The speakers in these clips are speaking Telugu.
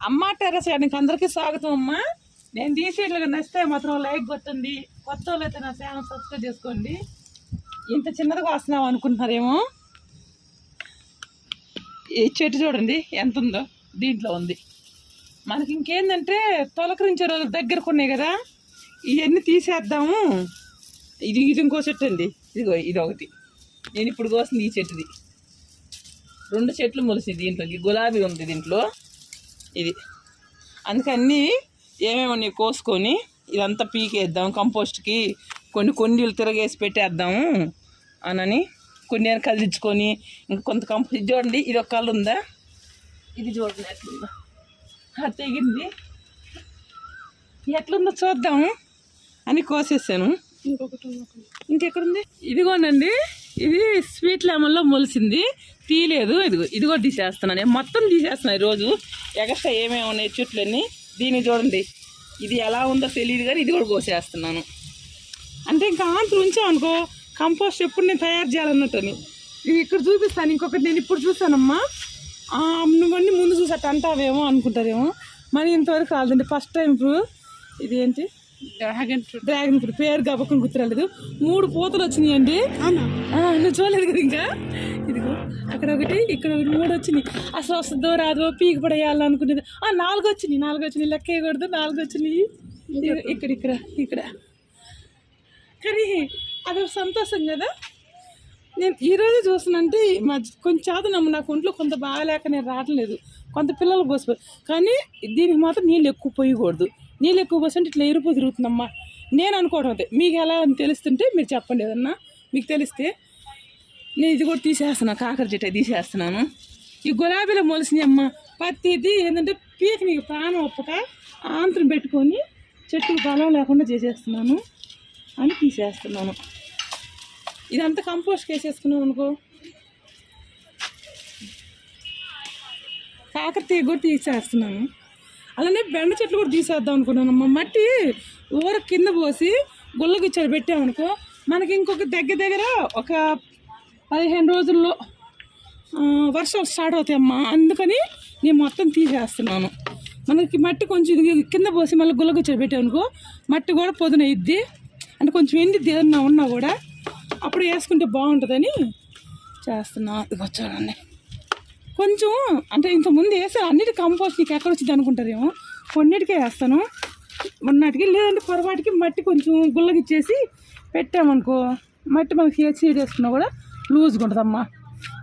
అమ్మ టెరస్ గారికి అందరికీ స్వాగతం అమ్మా. నేను తీసేట్లుగా నచ్చితే మాత్రం లైక్ కొట్టండి. కొత్త వాళ్ళు అయితే నా ఛానల్ సబ్స్క్రైబ్ చేసుకోండి. ఇంత చిన్నదిగా వస్తున్నాం అనుకుంటున్నారేమో? ఈ చెట్టు చూడండి ఎంత ఉందో. దీంట్లో ఉంది. మనకి ఇంకేందంటే తొలకరించే రోజులు దగ్గరకు ఉన్నాయి కదా. ఇవన్నీ తీసేద్దాము. ఇది ఇది ఇంకో చెట్టు అండి. ఇదిగో ఇది ఒకటి. నేను ఇప్పుడు కోసింది ఈ చెట్టుది. రెండు చెట్లు మొలిసి దీంట్లోకి. గులాబీ ఉంది దీంట్లో. ఇది. అందుకని ఏమేమి ఉన్నాయి కోసుకొని ఇదంతా పీకేద్దాం కంపోస్ట్కి కొన్ని కొండీలు తిరగేసి పెట్టేద్దాము అనని కొన్ని అని కదిలించుకొని ఇంకా కొంత కంపోస్ట్ చూడండి ఇది ఒక కళ్ళు ఉందా? ఇది చూడండి ఎట్లుందా. అది తెగింది. ఎట్లుందో చూద్దాము అని కోసేసాను. ఇంకెక్కడుంది? ఇదిగోనండి ఇది స్వీట్ లెమన్లో మొలిసింది. తీయలేదు ఇదిగో ఇది కూడా తీసేస్తున్నాను. నేను మొత్తం తీసేస్తున్నాను ఈరోజు. ఎగస్ట్రా ఏమేమి ఉన్నాయి చెట్లన్నీ దీన్ని చూడండి. ఇది ఎలా ఉందో తెలియదు కానీ ఇది కూడా కోసేస్తున్నాను. అంటే ఇంకా ఆంతులు ఉంచామనుకో కంపోస్ట్ ఎప్పుడు నేను తయారు చేయాలన్నట్టని. ఇది ఇక్కడ చూపిస్తాను ఇంకొకటి నేను ఇప్పుడు చూసానమ్మా ఆ, నువ్వన్నీ ముందు చూసట్టు అంటావేమో అనుకుంటారేమో. మరి ఇంతవరకు కాదండి ఫస్ట్ టైం ఇప్పుడు. ఇది ఏంటి డ్రాగన్ ఫ్రూట్. డ్రాగన్ ఫ్రూట్ పేరు గబక్కని గుర్తురాలేదు. మూడు పూతలు వచ్చినాయండి. నువ్వు చూడలేదు కదా ఇంకా? ఇదిగో అక్కడ ఒకటి ఇక్కడ ఒకటి మూడు వచ్చినాయి. అసలు వస్తుందో రాదో పీకి పడేయాలనుకునేది. ఆ నాలుగు వచ్చినాయి నాలుగు వచ్చినాయి. లెక్క వేయకూడదు నాలుగు వచ్చినాయి. ఇక్కడ ఇక్కడ ఇక్కడ. కానీ అది ఒక సంతోషం కదా. నేను ఈరోజు చూస్తున్నానంటే మా కొంచెం చాదనమ్మ నాకు ఒంట్లో కొంత బాగాలేక నేను రావట్లేదు. కొంత పిల్లలు పోసిపోయి కానీ దీనికి మాత్రం నీళ్ళు ఎక్కువ పోయకూడదు. నీళ్ళు ఎక్కువ పోసంటే ఇట్లా ఎరుపు తిరుగుతుందమ్మా. నేను అనుకోవడం అదే. మీకు ఎలా అని తెలుస్తుంటే మీరు చెప్పండి ఏదన్నా. మీకు తెలిస్తే నేను ఇది కూడా తీసేస్తున్నాను కాకర చెట్టు తీసేస్తున్నాను. ఈ గులాబీలో మొలిసినాయమ్మ ప్రతిది పత్తిది ఏంటంటే పీక నీకు ప్రాణం ఒప్పక ఆంతరం పెట్టుకొని చెట్టుకు బలం లేకుండా చేసేస్తున్నాను అని తీసేస్తున్నాను. ఇదంతా కంపోస్ట్ వేసేసుకున్నాను అనుకో. కాకరతీయ కూడా తీసేస్తున్నాను. అలానే బెండ చెట్లు కూడా తీసేద్దాం అనుకున్నాను మట్టి ఊర కింద పోసి గుల్లగిచ్చాడు పెట్టామనుకో మనకి ఇంకొక దగ్గర దగ్గర ఒక పదిహేను రోజుల్లో వర్షం వర్షాలు స్టార్ట్ అవుతాయి అమ్మా. అందుకని నేను మొత్తం తీసేస్తున్నాను. మనకి మట్టి కొంచెం ఇది కింద పోసి మళ్ళీ గుల్లగుచ్చలు పెట్టామనుకో మట్టి కూడా పొదున ఇద్ది అంటే కొంచెం ఎండిద్ది ఏదన్నా ఉన్నా కూడా అప్పుడు వేసుకుంటే బాగుంటుందని చేస్తున్నా. ఇది చూడండి. కొంచెం అంటే ఇంతకుముందు వేసాను అన్నిటి కంపోస్ట్ నీకు ఎక్కడ వచ్చింది అనుకుంటారేమో? కొన్నిటికే వేస్తాను. మొన్నటికి లేదంటే పొరపాటికి మట్టి కొంచెం గుల్లగిచ్చేసి పెట్టామనుకో మట్టి మనకి ఏ సీడ్ వేసుకున్నా కూడా లూజ్గా ఉంటుందమ్మా.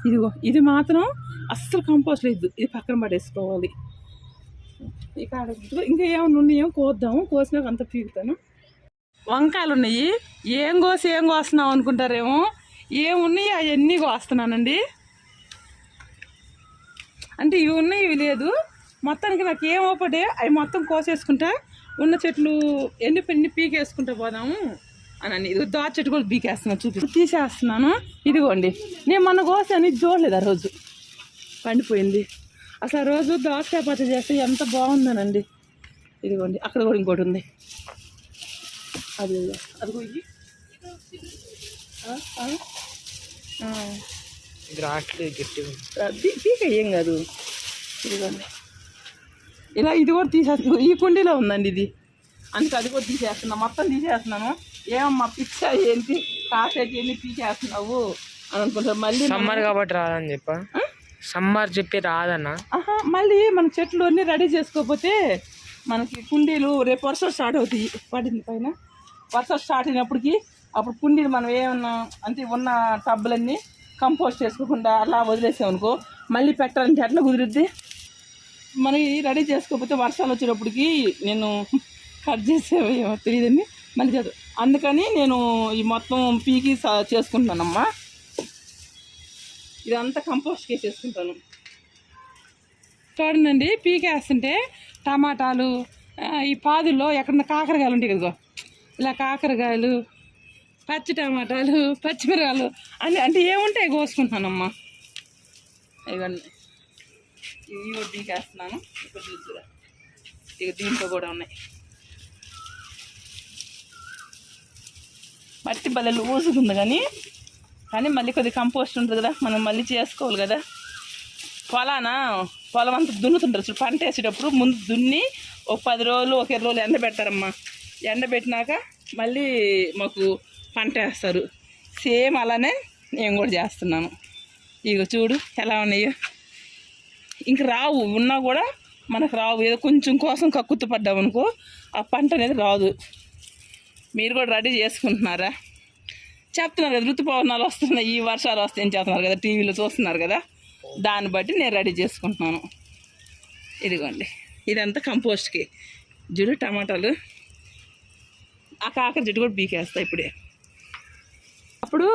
ఇదిగో ఇది మాత్రం అస్సలు కంపోస్ట్ లేదు. ఇది పక్కన పడేసుకోవాలి. ఇక ఇంకా ఏమైనా ఉన్నాయో కోద్దాము. కోసినాక అంత పీకుతాను. వంకాయలు ఉన్నాయి ఏం కోసి ఏం కోస్తున్నావు అనుకుంటారేమో? ఏమున్నాయి? అవన్నీ కోస్తున్నానండి. అంటే ఇవి ఉన్నాయి ఇవి లేదు. మొత్తానికి నాకు ఏం ఓపడే అవి మొత్తం కోసేసుకుంటా ఉన్న చెట్లు ఎండిపోయి పీకేసుకుంటా పోదాము అని అని ఇది దా చెట్టు కూడా పీకేస్తున్నా చూపి. తీసేస్తున్నాను. ఇదిగోండి. నేను మొన్న కోసాను ఇది చూడలేదు ఆ రోజు. పండిపోయింది. అసలు ఆ రోజు దోసకాయ పచ్చడి చేస్తే ఎంత బాగుందనండి. ఇదిగోండి అక్కడ కూడా ఇంకోటి ఉంది. అది అది ఇది. గట్టిగా పీ- పీక ఏం కాదు. ఇదిగోండి. ఇలా ఇది కూడా తీసేస్తా ఈ కుండీలో ఉందండి ఇది. అందుకే అది కూడా తీసేస్తున్నా. మొత్తం తీసేస్తున్నాను ఏమమ్మా పిచ్చ ఏంటి? కాసేటి ఎన్ని పీకేస్తున్నావు అని అనుకుంటారు మళ్ళీ సమ్మర్ కాబట్టి రాదని చెప్ప. సమ్మర్ చెప్పి రాదన్న. ఆహా, మళ్ళీ మన చెట్లు అన్నీ రెడీ చేసుకోకపోతే మనకి కుండీలు రేపు వర్షం స్టార్ట్ అవుతాయి పడింది పైన. వర్షం స్టార్ట్ అయినప్పటికి అప్పుడు కుండీలు మనం ఏమన్నా అంటే ఉన్న టబ్బులన్నీ కంపోస్ట్ చేసుకోకుండా అలా వదిలేసామనుకో మళ్ళీ పెట్టాలంటే ఎట్లా కుదిరిద్ది. మనకి రెడీ చేసుకోకపోతే వర్షాలు వచ్చేటప్పటికి నేను కట్ చేసేవి తెలియదండి మళ్ళీ చదువు. అందుకని నేను ఈ మొత్తం పీకి సా- చేసుకుంటున్నానమ్మా. ఇదంతా కంపోస్ట్ చేసుకుంటాను చూడండి పీకేస్తుంటే టమాటాలు ఈ పాదుల్లో ఎక్కడన్నా కాకరకాయలు ఉంటాయి కదా. ఇలా కాకరకాయలు పచ్చి టమాటాలు పచ్చిమిరకాయలు అన్ని అంటే ఏముంటాయి కోసుకుంటున్నానమ్మా ఇవన్నీ. ఇవి కూడా పీకేస్తున్నాను ఇక్కడ చూద్దురా ఇక దీంట్లో కూడా ఉన్నాయి. మట్టి భలే లూజుగా కానీ కానీ మళ్ళీ కొద్దిగా కంపోస్ట్ ఉంటుంది కదా మనం మళ్ళీ చేసుకోవాలి కదా. పొలానా? పొలం అంతా దున్నుతుంటారు చూడు. పంట వేసేటప్పుడు ముందు దున్ని ఒక పది రోజులు ఒక ఇరవై రోజులు ఎండ పెడతారమ్మా ఎండ పెట్టినాక మళ్ళీ మాకు పంట వేస్తారు. సేమ్ అలానే నేను కూడా చేస్తున్నాను. ఇక చూడు ఎలా ఉన్నాయో. ఇంక రావు ఉన్నా కూడా మనకు రావు. ఏదో కొంచెం కోసం కక్కుత్తు పడ్డామనుకో ఆ పంట అనేది రాదు. మీరు కూడా రెడీ చేసుకుంటున్నారా? చెప్తున్నారు కదా ఋతుపవనాలు వస్తున్నాయి ఈ వర్షాలు వస్తాయని చెప్తున్నారు కదా టీవీలో చూస్తున్నారు కదా. దాన్ని బట్టి నేను రెడీ చేసుకుంటున్నాను. ఇదిగోండి ఇదంతా కంపోస్ట్కి. జుడు టమాటాలు. ఆ కాకర జుట్టు కూడా పీకేస్తా ఇప్పుడే. అప్పుడు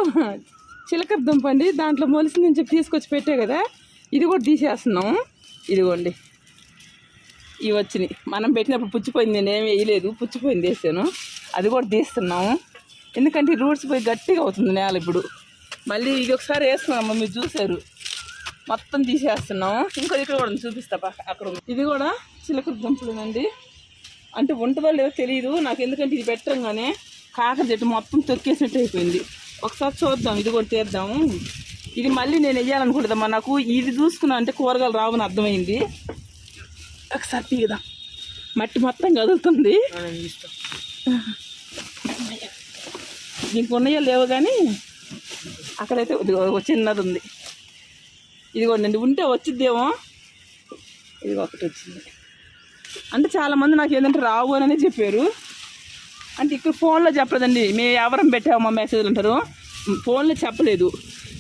చిలకర దుంప అండి దాంట్లో మొలిసి నుంచి తీసుకొచ్చి పెట్టే కదా ఇది కూడా తీసేస్తున్నాము ఇదిగోండి. ఇవి వచ్చినాయి. మనం పెట్టినప్పుడు పుచ్చిపోయింది నేను ఏమి వేయలేదు పుచ్చిపోయింది వేసాను. అది కూడా తీస్తున్నాము. ఎందుకంటే రూట్స్ పోయి గట్టిగా అవుతుంది నేల ఇప్పుడు. మళ్ళీ ఇది ఒకసారి వేస్తున్నాము మీరు చూసారు మొత్తం తీసేస్తున్నాము. ఇంకో ఇక్కడ కూడా చూపిస్తా అక్కడ ఇది కూడా చిలకర దుంపలేదండి అంటే ఉంటుందో లేదో తెలియదు నాకు ఎందుకంటే ఇది పెట్టంగానే కాకర చెట్టు మొత్తం తొక్కేసినట్టు అయిపోయింది. ఒకసారి చూద్దాం ఇది కూడా తీద్దాము ఇది మళ్ళీ నేను వెయ్యాలనుకుంటుందమ్మా నాకు ఇది చూసుకున్నా అంటే కూరగాయలు రావని అర్థమైంది. ఒకసారి తీయదాం మట్టి మొత్తం కదులుతుంది. మనం దీనికి ఉన్నాయో లేవు కానీ అక్కడైతే ఒక చిన్నది ఉంది. ఇదిగోండి ఉంటే వచ్చిద్దేమో. ఇది ఒకటి వచ్చింది. అంటే చాలామంది నాకు ఏంటంటే రావు అని చెప్పారు. అంటే ఇక్కడ ఫోన్లో చెప్పలేదండి. మేము ఎవరం పెట్టామో మెసేజ్లు అంటారు. ఫోన్లో చెప్పలేదు.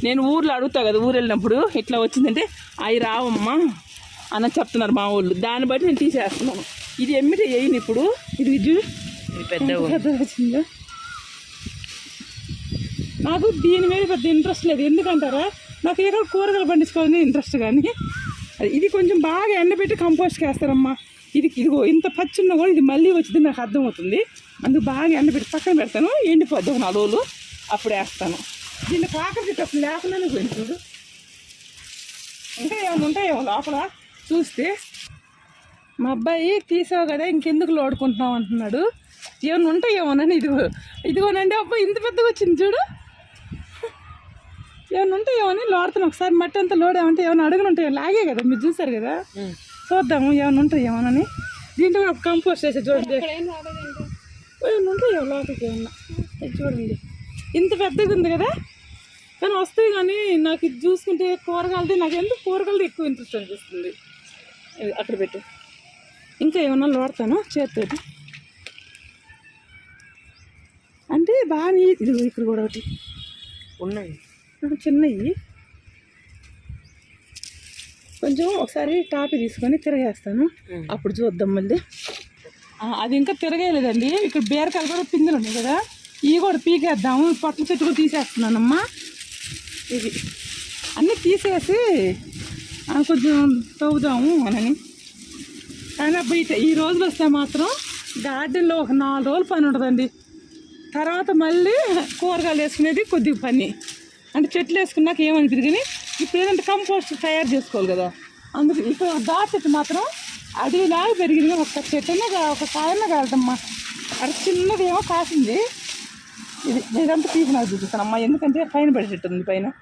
నేను ఊర్లో అడుగుతా కదా ఊరు వెళ్ళినప్పుడు ఇట్లా వచ్చిందంటే అవి రావమ్మా అని చెప్తున్నారు మా వాళ్ళు దాన్ని బట్టి నేను తీసేస్తున్నాను. ఇది ఎమ్మిటి వేయను ఇప్పుడు? ఇది పెద్ద వచ్చిందో? నాకు దీని మీద పెద్ద ఇంట్రెస్ట్ లేదు. ఎందుకంటారా? నాకు ఏదో కూరగాయలు పండించుకోవాలని ఇంట్రెస్ట్ కానీ. అది ఇది కొంచెం బాగా ఎండబెట్టి కంపోస్ట్కి వేస్తారమ్మా ఇది ఇదిగో ఇంత పచ్చున్నా కూడా ఇది మళ్ళీ వచ్చింది నాకు అర్థమవుతుంది. అందుకు బాగా ఎండబెట్టి పక్కన పెడతాను. ఎండిపోద్ది ఒక నాలుగు రోజులు. అప్పుడు వేస్తాను. దీన్ని కాకర చెట్టు అసలు లేకుండానే పోయింది చూడు. ఇంకా ఏమైనా ఉంటాయేమో లోపల చూస్తే మా అబ్బాయి తీసావు కదా ఇంకెందుకు లోడుకుంటున్నావు అంటున్నాడు. ఏమైనా ఉంటాయేమోనని ఇదిగో ఇదిగోనండి అబ్బాయి ఇంత పెద్దగా వచ్చింది చూడు. ఏమైనా ఉంటాయేమని లోడుతున్నా. ఒకసారి మట్టి అంతా లోడామంటే ఏమైనా అడుగులు ఉంటాయో? లాగే కదా మీరు చూసారు కదా. చూద్దాము ఏమైనా ఉంటాయేమోనని దీంట్లో ఒక కంపోస్ట్ వేసి చూడండి ఉంటాయో లోపలికి ఏమన్నా ఇది చూడండి. ఇంత పెద్దగా ఉంది కదా? కానీ వస్తాయి కానీ నాకు ఇది చూసుకుంటే కూరగాయలది నాకు ఎందుకు కూరగాయలది ఎక్కువ ఇంట్రెస్ట్ అనిపిస్తుంది? ఇది అక్కడ పెట్టు. ఇంకా ఏమన్నా లోడతాను చేతితోటి అంటే బాగా ఇదిగో ఇక్కడ కూడా ఒకటి. ఉన్నాయి. చిన్నవి కొంచెం ఒకసారి టాపి తీసుకొని తిరగేస్తాను. అప్పుడు చూద్దాం మళ్ళీ. అది ఇంకా తిరగలేదండి ఇక్కడ బీరకాయలు కూడా పిందెలు ఉన్నాయి కదా. ఇవి కూడా పీకేద్దాము. పొట్ల చెట్టు కూడా తీసేస్తున్నానమ్మా. ఇది అన్నీ తీసేసి కొంచెం తవ్వుదాము అని కానీ అబ్బాయి ఈ రోజులు వస్తే మాత్రం గార్డెన్లో ఒక నాలుగు రోజులు పని ఉంటుందండి తర్వాత మళ్ళీ కూరగాయలు వేసుకునేది కొద్దిగా పని. అంటే చెట్లు వేసుకున్నాక ఏమనిపించదు కానీ ఇప్పుడు ఏదంటే కంపోస్ట్ తయారు చేసుకోవాలి కదా. అందుకు ఇక్కడ దా చెట్టు మాత్రం అడవిలాగా పెరిగింది. ఒక చెట్టునే ఒక కాయనే కాదమ్మా. అక్కడ చిన్నది ఏమో కాసింది. ఇది ఇదంతా తీసి నాకు చూపిస్తాను అమ్మా ఎందుకంటే పైన పడి చెట్టు ఉంది పైన.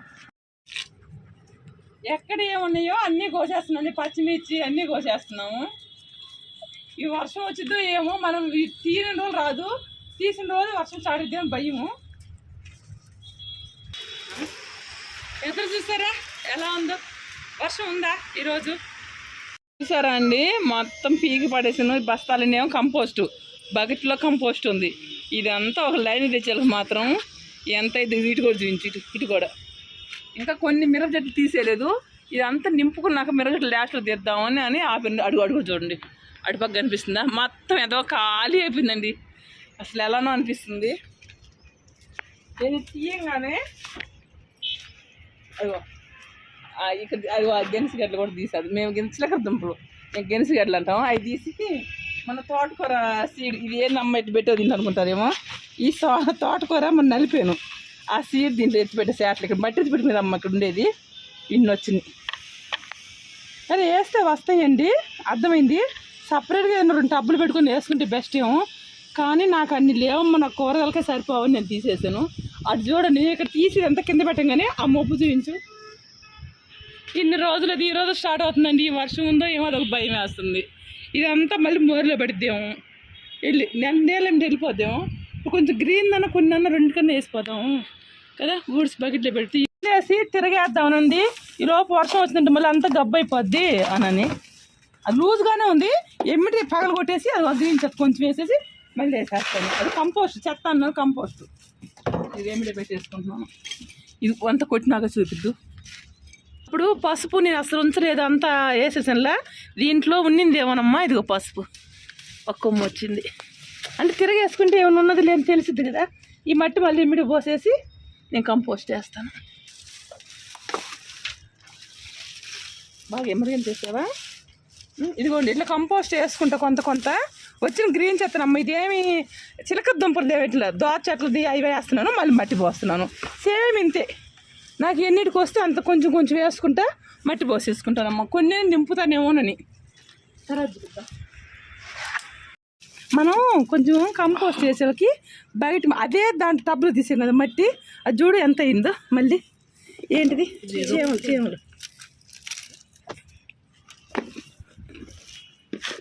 ఎక్కడ ఏమున్నాయో అన్నీ కోసేస్తున్నాం. పచ్చిమిర్చి అన్నీ కోసేస్తున్నాము. ఈ వర్షం వచ్చిద్దో ఏమో మనం తీరిన రోజులు రాదు. తీసిన రోజు వర్షం స్టార్ట్ భయము. ఎదురు చూసారా ఎలా ఉందో? వర్షం ఉందా ఈరోజు? చూసారా అండి? మొత్తం పీకి పడేసిన బస్తాలనేమో కంపోస్ట్. బకెట్లో కంపోస్ట్ ఉంది. ఇదంతా ఒక లైన్ తెచ్చేలకు మాత్రం ఎంత ఇది ఇటు కూడా చూపించి ఇటు ఇటు కూడా. ఇంకా కొన్ని మిరప చెట్లు తీసేయలేదు. ఇదంతా నింపుకున్నాక మిరప చెట్లు లాస్ట్లో తీద్దామని అని ఆపి అడుగు అడుగు చూడండి. అటుపక్క కనిపిస్తుందా? మొత్తం ఏదో ఖాళీ అయిపోయిందండి. అసలు ఎలానో అనిపిస్తుంది. నేను తీయంగానే అదిగో. ఇక్కడ అది ఆ గడ్డలు కూడా తీసాడు మేము గెనుసులకర దుంపలు. మేము గెనుసు గడ్డలు అంటాం అవి తీసి మన తోటకూర సీడ్ ఇది ఏ నమ్మ ఎట్టు పెట్టో తింది అనుకుంటారేమో? ఈ తోటకూర మన నలిపాను. ఆ సీడ్ దీంట్లో ఎత్తి పెట్టే అట్లా ఇక్కడ మట్టి ఎత్తి పెట్టి మీద అమ్మ ఇక్కడ ఉండేది. ఇన్ని వచ్చింది. కానీ వేస్తే వస్తాయండి. అర్థమైంది? సపరేట్గా ఏమన్నా రెండు టబ్బులు పెట్టుకొని వేసుకుంటే బెస్ట్ ఏమో. కానీ నాకు అన్ని లేవమ్మ నాకు కూరగాయలకే సరిపోవని నేను తీసేసాను. అటు చూడండి ఇక్కడ తీసి ఎంత కింద పెట్టంగానే ఆ మొబ్బు చూపించు. ఇన్ని రోజులు ఈ రోజు స్టార్ట్ అవుతుందండి ఈ వర్షం ఉందో ఏమో అదొక భయం వేస్తుంది. ఇదంతా మళ్ళీ మోరిలో పెడిద్దాము వెళ్ళి నెల నేలేమి వెళ్ళిపోద్దాము కొంచెం గ్రీన్ అన్న కొన్ని అన్న రెండు కన్నా వేసిపోతాము కదా ఊడ్స్ బకెట్లో పెడితే. వేసి తిరగేద్దామనండి ఈ లోపు వర్షం వచ్చిందంటే మళ్ళీ అంతా గబ్బైపోద్ది అనని. అది లూజ్గానే ఉంది. ఎమ్మిటి పగలు కొట్టేసి అది గ్రీన్ చెత్త కొంచెం వేసేసి మళ్ళీ వేసేస్తాను. అది కంపోస్ట్ చెత్త అన్నారు కంపోస్ట్ ఇది ఎమ్మిడి పెట్టేసుకుంటున్నాను. ఇది అంత కొట్టినాక చూపిద్దు. ఇప్పుడు పసుపు నేను అసలు ఉంచలేదు అంతా వేసేసానులా. దీంట్లో ఉన్నింది ఏమోనమ్మా ఇదిగో పసుపు. ఒక కొమ్ము వచ్చింది. అంటే తిరగేసుకుంటే ఏమైనా ఉన్నది లేని తెలిసిద్ది కదా. ఈ మట్టి మళ్ళీ ఇమిడి పోసేసి నేను కంపోస్ట్ చేస్తాను. బాగా ఎమరిగం చేసావా? ఇదిగోండి ఇట్లా కంపోస్ట్ వేసుకుంటా కొంత కొంత. వచ్చిన గ్రీన్ చెత్తనమ్మ ఇదేమి చిలక దుంపలు దేవట్లా దోచ చెట్లది అవి వేస్తున్నాను మళ్ళీ మట్టి పోస్తున్నాను. సేమ్ ఇంతే. నాకు ఎన్నిటికి వస్తే అంత కొంచెం కొంచెం వేసుకుంటా మట్టి పోసేసుకుంటానమ్మ. కొన్ని నింపుతానేమోనని. తర్వాత మనం కొంచెం కంపోస్ట్ చేసేకి బయట అదే దాంట్లో టబ్బులు తీసాం కదా మట్టి. అది చూడు ఎంత అయిందో మళ్ళీ. ఏంటిది? చీమలు చీమలు.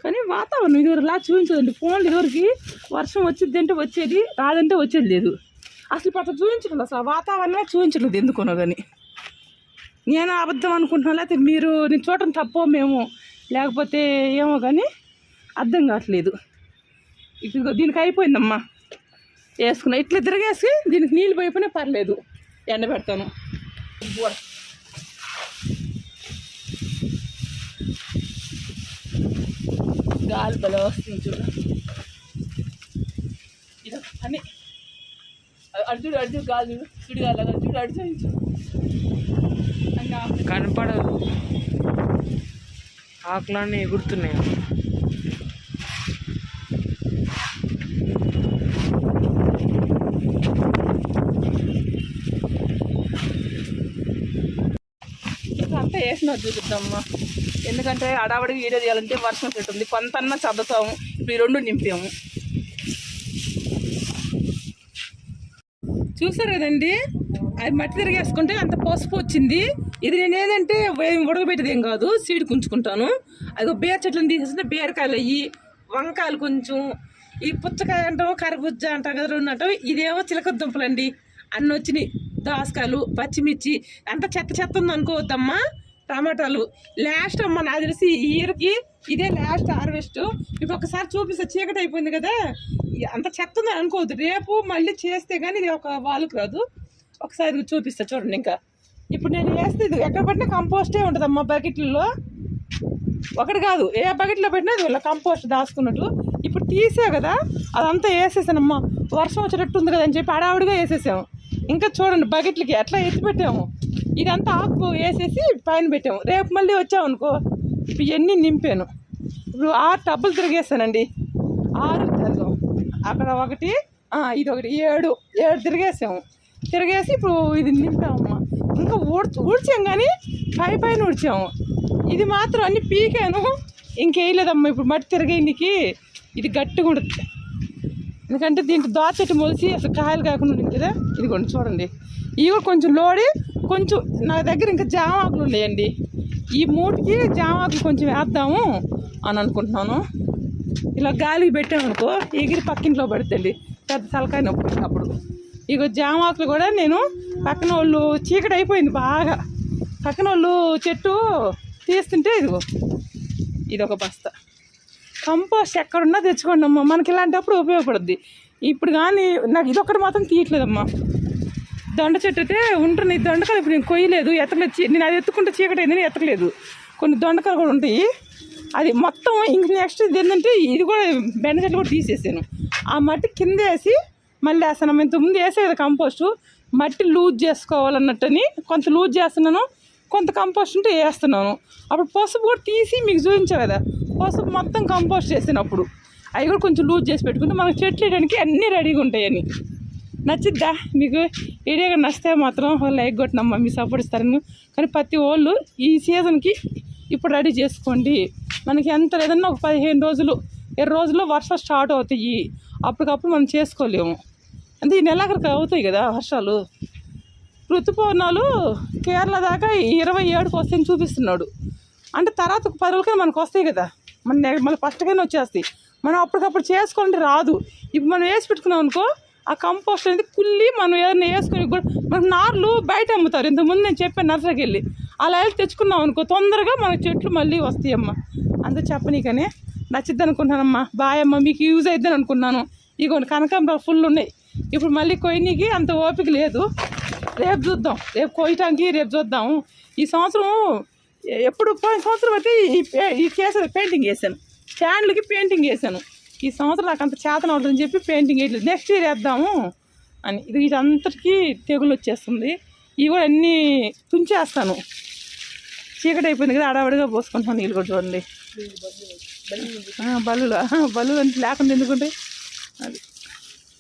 కానీ వాతావరణం ఇదివరలా చూపించదండి. ఫోన్లు ఇదివరకు వర్షం వచ్చింది అంటే వచ్చేది రాదంటే వచ్చేది లేదు. అసలు ఇప్పుడు అట్లా చూపించలేదు అసలు వాతావరణమే చూపించలేదు ఎందుకునో కానీ నేను అబద్ధం అనుకుంటున్నాను లేకపోతే మీరు నేను చూడటం తప్పో మేము లేకపోతే ఏమో కానీ అర్థం కావట్లేదు. ఇప్పుడు దీనికి అయిపోయిందమ్మా. వేసుకున్నా ఇట్లా తిరగేసి దీనికి నీళ్ళు పోయిపోయినా పర్లేదు. ఎండ పెడతాను. గాలి బలం వస్తుంది చూడ. ఇది అని అర్జుడు అర్జుడు గాలి చూడు చూడు గాలి అర్జుడు అర్జుడు చూడు. ఇంకా కనపడదు. ఆకులన్నీ ఎగురుతున్నాయి. అంతా వేసిన చూపిద్దామ్మా ఎందుకంటే అడావడికి వీడియో చేయాలంటే వర్షం సెట్ ఉంది కొంత అన్న చదువుతాము. ఇప్పుడు ఈ రెండు నింపాము. చూసారు కదండి? అది మట్టి తిరిగేసుకుంటే అంత పసుపు వచ్చింది. ఇది నేను ఏదంటే ఉడకబెట్టేది ఏం కాదు సీడ్ కుంచుకుంటాను. అది బీర చెట్లను తీసేస్తే బీరకాయలు అయ్యి వంకాయలు కొంచెం ఈ పుచ్చకాయ అంటావు కరబుజ్జ అంటావు కదా రెండు ఇదేమో చిలక దుంపలండి. అన్ని వచ్చినాయి దోసకాయలు పచ్చిమిర్చి అంత చెత్త చెత్త ఉంది అనుకోవద్దమ్మా టమాటాలు. లాస్ట్ అమ్మ నాకు తెలిసి ఈ ఇయర్కి ఇదే లాస్ట్ హార్వెస్ట్ ఇప్పుడు ఒకసారి చూపిస్తే చీకటి అయిపోయింది కదా. అంత చెత్త ఉందని అనుకోవద్దు. రేపు మళ్ళీ చేస్తే కానీ ఇది ఒక వాళ్ళకి రాదు. ఒకసారి చూపిస్తా చూడండి ఇంకా. ఇప్పుడు నేను వేస్తే ఇది ఎక్కడ పట్టినా కంపోస్టే ఉంటుంది అమ్మ బకెట్లలో ఒకటి కాదు ఏ బకెట్లో పెట్టినా అది కంపోస్ట్ దాచుకున్నట్టు. ఇప్పుడు తీసా కదా అదంతా వేసేసానమ్మా. వర్షం వచ్చేటట్టు ఉంది కదా అని చెప్పి అడావుడిగా వేసేసాము ఇంకా చూడండి బకెట్లకి ఎట్లా ఎత్తి పెట్టాము. ఇదంతా ఆకు వేసేసి పైన పెట్టాము. రేపు మళ్ళీ వచ్చామనుకో ఇప్పుడు ఇవన్నీ నింపాను. ఇప్పుడు ఆరు టబ్బులు తిరిగేసానండి. ఆరు తిరగం అక్కడ ఒకటి ఇది ఒకటి ఏడు ఏడు తిరిగేసాము. తిరిగేసి ఇప్పుడు ఇది నింపామమ్మా. ఇంకా ఊడ్చి ఊడ్చాం కానీ పై పైన ఊడ్చాము. ఇది మాత్రం అన్ని పీకాను. ఇంకేయలేదమ్మా ఇప్పుడు మట్టి తిరగేయనికి ఇది గట్టిగా ఉంటుంది ఎందుకంటే దీంట్లో దోచెట్టు మొలిసి అసలు కాయలు కాకుండా ఉంటుంది కదా. ఇదిగోండి చూడండి. ఇవి కొంచెం లోడి కొంచెం నా దగ్గర ఇంకా జామాకులు ఉన్నాయండి. ఈ మూటికి జామ ఆకులు కొంచెం వేద్దాము అని అనుకుంటున్నాను. ఇలా గాలికి పెట్టామనుకో ఎగిరి పక్కింట్లో పడుతుంది. పెద్ద తలకాయ నొప్పి వచ్చినప్పుడు. ఇక జామ ఆకులు కూడా నేను పక్కన వాళ్ళు చీకటి అయిపోయింది బాగా. పక్కన వాళ్ళు చెట్టు తీస్తుంటే ఇదిగో ఇది ఒక బస్తా. కంపోస్ట్ ఎక్కడున్నా తెచ్చుకోండి అమ్మా మనకి ఇలాంటప్పుడు ఉపయోగపడుద్ది. ఇప్పుడు కానీ నాకు ఇదొక్కటి మాత్రం తీయట్లేదమ్మా. దొండ చెట్టు అయితే ఉంటున్నాయి దొండకాయలు ఇప్పుడు నేను కొయ్యలేదు. ఎత్తలేదు. నేను అది ఎత్తుకుంటే చీకటి అయింది నేను ఎత్తలేదు. కొన్ని దొండకాయలు కూడా ఉంటాయి. అది మొత్తం ఇంక నెక్స్ట్ ఇది ఏంటంటే ఇది కూడా బెండ చెట్లు కూడా తీసేసాను. ఆ మట్టి కింద వేసి మళ్ళీ వేస్తాను. ఇంతకుముందు ముందు వేసే కదా కంపోస్టు మట్టి లూజ్ చేసుకోవాలన్నట్టని కొంత లూజ్ చేస్తున్నాను. కొంత కంపోస్ట్ ఉంటే వేస్తున్నాను. అప్పుడు పసుపు కూడా తీసి మీకు చూపించా కదా. పసుపు మొత్తం కంపోస్ట్ చేసినప్పుడు. అవి కూడా కొంచెం లూజ్ చేసి పెట్టుకుంటే మనకు చెట్లు వేయడానికి అన్నీ రెడీగా ఉంటాయని. నచ్చిద్దా? మీకు వీడియోగా నచ్చితే మాత్రం లైక్ కొట్టినమ్మా మీ సపోర్ట్ ఇస్తారని కానీ ప్రతి వాళ్ళు ఈ సీజన్కి ఇప్పుడు రెడీ చేసుకోండి. మనకి ఎంత లేదన్నా ఒక పదిహేను రోజులు ఇరవై రోజుల్లో వర్షాలు స్టార్ట్ అవుతాయి. అప్పటికప్పుడు మనం చేసుకోలేము. అంటే ఈ నెలాఖరికి అవుతాయి కదా వర్షాలు. ఋతుపవనాలు కేరళ దాకా ఇరవై ఏడుకి వస్తాయని చూపిస్తున్నాడు. అంటే తర్వాత పది రోజులకైనా మనకు వస్తాయి కదా. మన మళ్ళీ ఫస్ట్గానే వచ్చేస్తాయి. మనం అప్పటికప్పుడు చేసుకోండి రాదు. ఇప్పుడు మనం వేసి పెట్టుకున్నాం అనుకో ఆ కంపోస్ట్ అనేది కుళ్ళి మనం ఏదైనా వేసుకొని కూడా మనకు నార్లు బయట అమ్ముతారు. ఇంతకుముందు నేను చెప్పాను నర్సరీకి వెళ్ళి. అలా వెళ్ళి తెచ్చుకున్నాం అనుకో తొందరగా మన చెట్లు మళ్ళీ వస్తాయమ్మా. అంతే చెప్పనీకనే నచ్చిద్ది అనుకున్నానమ్మా బాయ్ అమ్మ మీకు యూజ్ అయిద్దని అనుకున్నాను ఇగోండి కనకాంబరాలు ఫుల్ ఉన్నాయి. ఇప్పుడు మళ్ళీ కొయ్యనికి అంత ఓపిక లేదు. రేపు చూద్దాం. రేపు కొయ్యటానికి రేపు చూద్దాం. ఈ సంవత్సరం ఎప్పుడు పోయిన సంవత్సరం అయితే ఈ ఈ కేసు పెయింటింగ్ వేసాను. స్టాండ్లకి పెయింటింగ్ వేసాను. ఈ సంవత్సరం నాకు అంత చేతన అవుతుందని చెప్పి పెయింటింగ్ వేయట్లేదు. నెక్స్ట్ ఇయర్ వేద్దాము అని. ఇది వీటంతటికీ తెగులు వచ్చేస్తుంది. ఇవి కూడా అన్నీ తుంచేస్తాను. చీకటి అయిపోయింది కదా అడావిడిగా పోసుకుంటున్నాను నీళ్ళు కూడా చూడండి. బల్లులు. బల్లులు. అంటే లేకుండా ఎందుకుంటాయి అది.